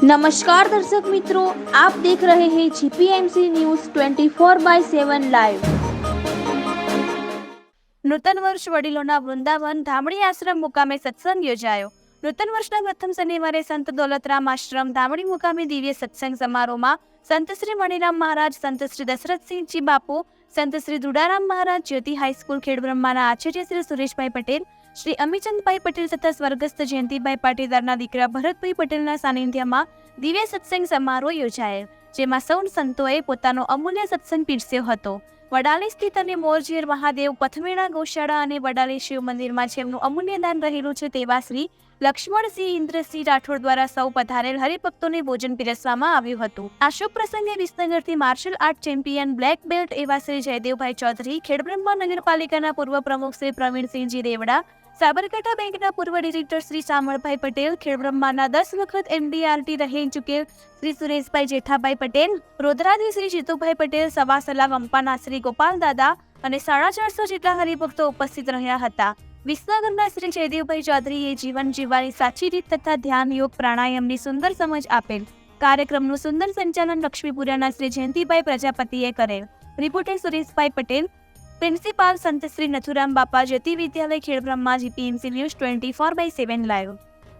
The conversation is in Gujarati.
નમસ્કાર દર્શક મિત્રો, આપ દેખ રહે હે જીપીએમસી ન્યૂઝ 24 બાય 7 લાઈવ નૂતન વર્ષ વડીલોના વૃંદાવન ધામણી આશ્રમ મુકામે સત્સંગ યોજાયો. નૂતન વર્ષના પ્રથમ શનિવારે સંત દોલતરામ આશ્રમ ધામડી મુકામે દિવ્ય સત્સંગ સમારોહમાં સંત શ્રી મણિરામ મહારાજ, સંત શ્રી દશરથસિંહજી બાપુ, સંત શ્રી દુડારામ મહારાજ, જ્યોતિ હાઈસ્કૂલ ખેડબ્રહ્માના આચાર્ય શ્રી સુરેશભાઈ પટેલ, શ્રી અમીચંદભાઈ પટેલ તથા સ્વર્ગસ્થ જયંતિભાઈ પાટીદારના દીકરા ભરતભાઈ પટેલના સાનિધ્યમાં દિવ્ય સત્સંગ સમારોહ યોજાયેલ જેમાં સૌ સંતોએ પોતાનો અમૂલ્ય સત્સંગ પીરસ્યો હતો. વડાલી સ્થિત અને મોરજીર મહાદેવ પથમેણા ગૌશાળા અને વડાલી શિવ મંદિરમાં જેમનું અમૂલ્ય દાન રહેલું છે તેવા શ્રી લક્ષ્મણસિંહ ઇન્દ્રસિંહ રાઠોડ દ્વારા સૌ પધારેલ હરિભક્તોને ભોજન પીરસવામાં આવ્યું હતું. આ શુભ પ્રસંગે વિસનગરથી martial art champion black belt એવા શ્રી જયદેવભાઈ ચૌધરી, ખેડબ્રહ્મા નગરપાલિકાના પૂર્વ પ્રમુખ શ્રી પ્રવીણસિંહજી દેવડા સાબરકાંઠા બેંકના પૂર્વ ડિરેક્ટર શ્રી શામળભાઈ પટેલ, ખેડબ્રહ્માના દસ વખત એમડીઆરટી રહી ચૂકેલ શ્રી સુરેશભાઈ જેઠાભાઈ પટેલ, રોદરાથી શ્રી જીતુભાઈ પટેલ સવા સલાહ અંપાના શ્રી ગોપાલ દાદા અને સાડા ચારસો જેટલા હરિભક્તો ઉપસ્થિત રહ્યા હતા. વિસનગરના શ્રી જયદેવભાઈ ચૌધરીએ જીવન જીવવાની સાચી રીત તથા ધ્યાન યોગ પ્રાણાયામની સુંદર સમજ આપેલ કાર્યક્રમનું સુંદર સંચાલન લક્ષ્મીપુરાના શ્રી જયંતિભાઈ પ્રજાપતિએ કરેલ. રિપોર્ટર સુરેશભાઈ પટેલ પ્રિન્સિપાલ સંત Shri Nathuram Bapa Jyoti Vidyalaya Khedbrahma GPMC news twenty four by seven live.